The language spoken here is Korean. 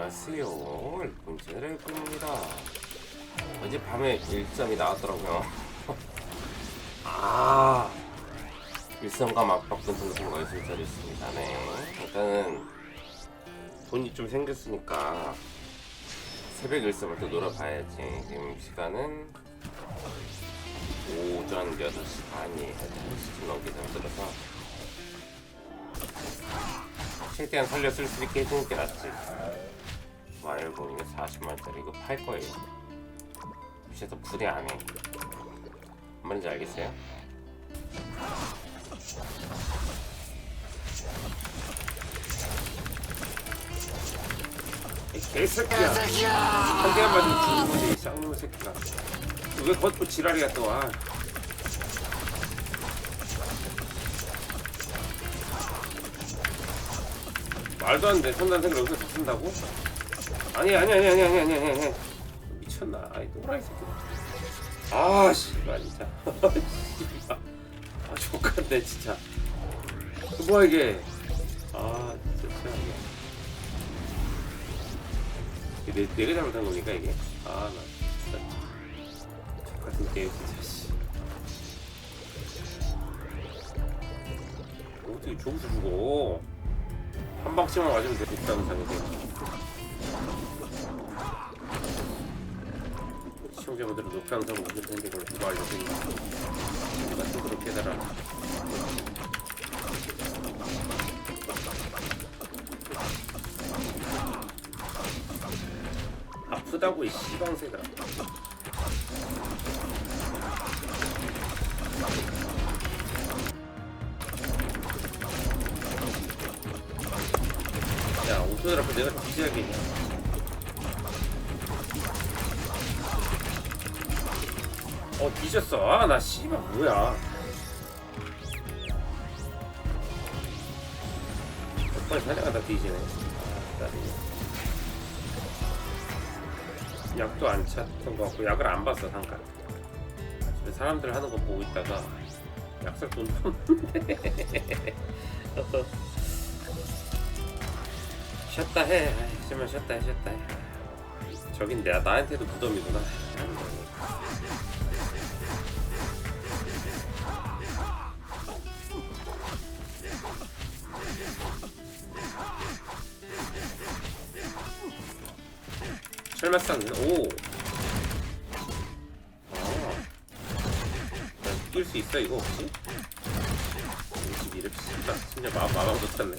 안녕하세요. 일꾼제를 끕니다. 어제 밤에 일점이 나왔더라고요. 아, 일성감 압박 전통승과 예술자리 있습니다. 네. 일단은 돈이 좀 생겼으니까 새벽 일성을 또 놀아봐야지. 지금 시간은 오전 6시 반이에요. 1시쯤 넘게 잠들어서 최대한 살려 쓸 수 있게 해주는 게 낫지. 말고 이거 40만짜리 이거 팔 거예요. 그래서 부대 안 해. 뭔 말인지 알겠어요? 이 개새끼야. 한 대만 맞으면 죽는 거지, 이 쌍놈 새끼가. 왜 겉고 지랄이야 또, 아. 말도 안 돼. 선단생을 여기서 다 쓴다고? 아니 아니 아니 아니 아니 아니 아니 미쳤나? 아이 또라이 새끼. 아 씨발 진짜. 아 족같네 진짜. 이거 뭐야 이게? 아 진짜 최악이야. 내, 내가 잘못한 거니까 이게? 아나 진짜 족같은 게임 진짜 씨. 어떻게 저기서 죽어? 한 방씩만 맞으면 돼 있다는 상이지. 시청자 분들은 녹화 영상 보실 텐데 그걸 누가 알려주니까 누가 스스럽게 해달라. 아프다고 이 씨방새가. 야, 오토들 앞에 내가 뒤져야겠냐. 어, 뒤졌어. 아, 나 씨발 뭐야. 빨리 사냥하다 뒤지네. 아, 나리. 약도 안 찼던 것 같고, 약을 안 봤어, 잠깐. 사람들 하는 거 보고 있다가, 약살 돈 없는데. 쉬었다 해. 정말 쉬었다 해, 쉬었다 해. 저긴 내가 나한테도 무덤이구나. 철마쌍 오. 아. 뛸수 있어 이거 혹시? 21을 진짜 진짜 마 마감 못했네.